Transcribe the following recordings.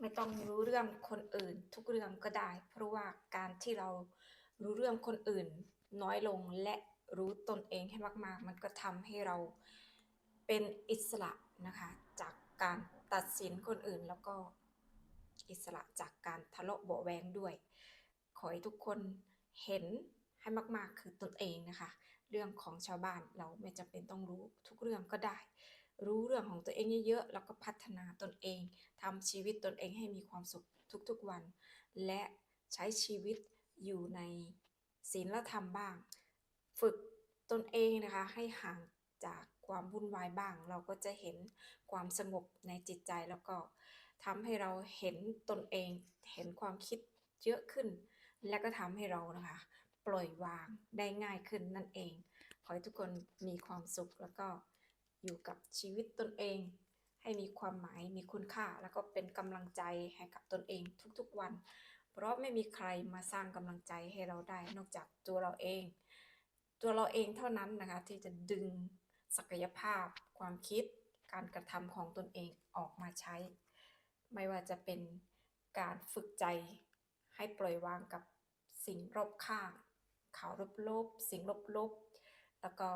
ไม่ต้องรู้เรื่องคนอื่น ทุกเรื่องก็ได้ เพราะว่าการที่เรารู้เรื่องคนอื่น น้อยลงและรู้ตนเองให้มาก ๆ มันก็ทำให้เราเป็นอิสระนะคะจากการตัดสินคนอื่นแล้วก็อิสระจากการทะเลาะเบาแวงด้วย ขอให้ทุกคนเห็นให้มาก ๆ คือตนเองนะคะ เรื่องของชาวบ้านเราไม่จำเป็นต้องรู้ทุกเรื่องก็ได้ รู้เรื่องของตัวเองเยอะๆ แล้วก็พัฒนาตนเองทำชีวิตตนเองให้มีความสุขทุกๆวัน และใช้ชีวิตอยู่ในศีลธรรมบ้าง ฝึกตนเองนะคะให้ห่างจากความวุ่นวายบ้าง เราก็จะเห็นความสงบในจิตใจแล้วก็ทำให้เราเห็นตนเองเห็นความคิดเยอะขึ้น และก็ทำให้เรานะคะ ปล่อยวางได้ง่ายขึ้นนั่นเอง ขอให้ทุกคนมีความสุขแล้วก็ อยู่กับชีวิตตนเอง ให้มีความหมายมีคุณค่า แล้วก็เป็นกำลังใจให้กับตนเองทุกๆวัน เพราะไม่มีใครมาสร้างกำลังใจให้เราได้ นอกจากตัวเราเอง ตัวเราเองเท่านั้นนะคะที่จะดึงศักยภาพ ความคิด การกระทำของตนเองออกมาใช้ ไม่ว่าจะเป็นการฝึกใจให้ปล่อยวางกับสิ่งรอบข้างข่าวลบๆ สิ่งลบๆ แล้วก็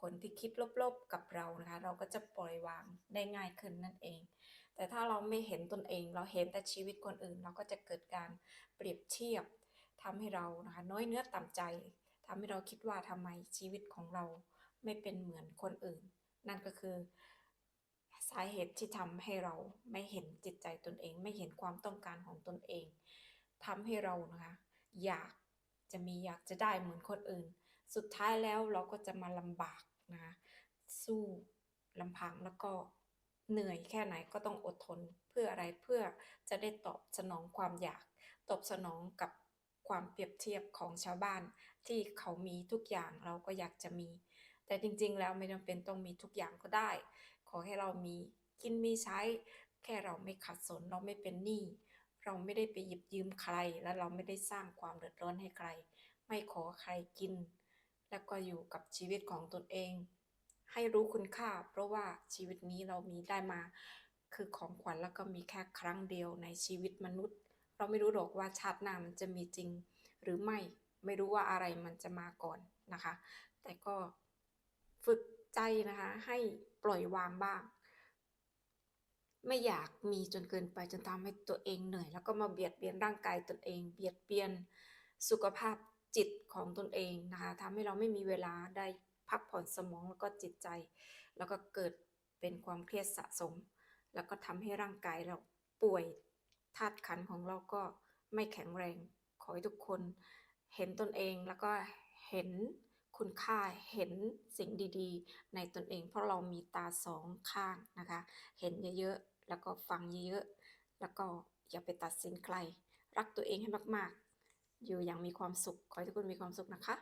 คนที่คิดลบๆกับเรานะคะ เราก็จะปล่อยวางได้ง่ายขึ้นนั่นเอง แต่ถ้าเราไม่เห็นตนเอง เราเห็นแต่ชีวิตคนอื่น เราก็จะเกิดการเปรียบเทียบทำให้เรานะคะน้อยเนื้อต่ำใจทำให้เราคิดว่าทำไมชีวิตของเราไม่เป็นเหมือนคนอื่น นั่นก็คือสาเหตุที่ทำให้เราไม่เห็นจิตใจตนเอง ไม่เห็นความต้องการของตนเองทำให้เรานะคะอยากจะมีอยากจะได้เหมือนคนอื่น สุดท้ายแล้วเราก็จะมาลำบากนะสู้ลำพังแล้วก็เหนื่อยแค่ไหนก็ต้องอดทนเพื่ออะไรเพื่อจะได้ตอบสนองความอยาก ตอบสนองกับความเปรียบเทียบของชาวบ้าน ที่เขามีทุกอย่างเราก็อยากจะมี แต่จริงๆ แล้วไม่จำเป็นต้องมีทุกอย่างก็ได้ ขอให้เรามีกินมีใช้ แค่เราไม่ขัดสนเราไม่เป็นหนี้เราไม่ได้ไปหยิบยืมใคร และเราไม่ได้สร้างความเดือดร้อนให้ใคร ไม่ขอใครกิน แล้วก็อยู่กับชีวิตของตนเอง ให้รู้คุณค่า เพราะว่าชีวิตนี้เรามีได้มา คือของขวัญแล้วก็มีแค่ครั้งเดียวในชีวิตมนุษย์ เราไม่รู้หรอกว่าชาติหน้ามันจะมีจริง หรือไม่ไม่รู้ว่าอะไรมันจะมาก่อนนะคะ แต่ก็ฝึกใจนะคะให้ปล่อยวางบ้าง ไม่อยากมีจนเกินไปจนทำให้ตัวเองเหนื่อย แล้วก็มาเบียดเบียนร่างกายตนเอง เบียดเบียนสุขภาพ จิตของตนเองนะคะทำให้เราไม่มีเวลาได้พักผ่อนสมองแล้วก็จิตใจ แล้วก็เกิดเป็นความเครียดสะสม แล้วก็ทำให้ร่างกายเราป่วยธาตุขันของเราก็ไม่แข็งแรง ขอให้ทุกคนเห็นตนเองแล้วก็เห็นคุณค่าเห็นสิ่งดีๆ ในตนเอง เพราะเรามีตาสองข้างนะคะ เห็นเยอะๆ แล้วก็ฟังเยอะๆ แล้วก็อย่าไปตัดสินใคร รักตัวเองให้มากๆ อยู่อย่างมีความสุข ขอให้ทุกคนมีความสุขนะคะ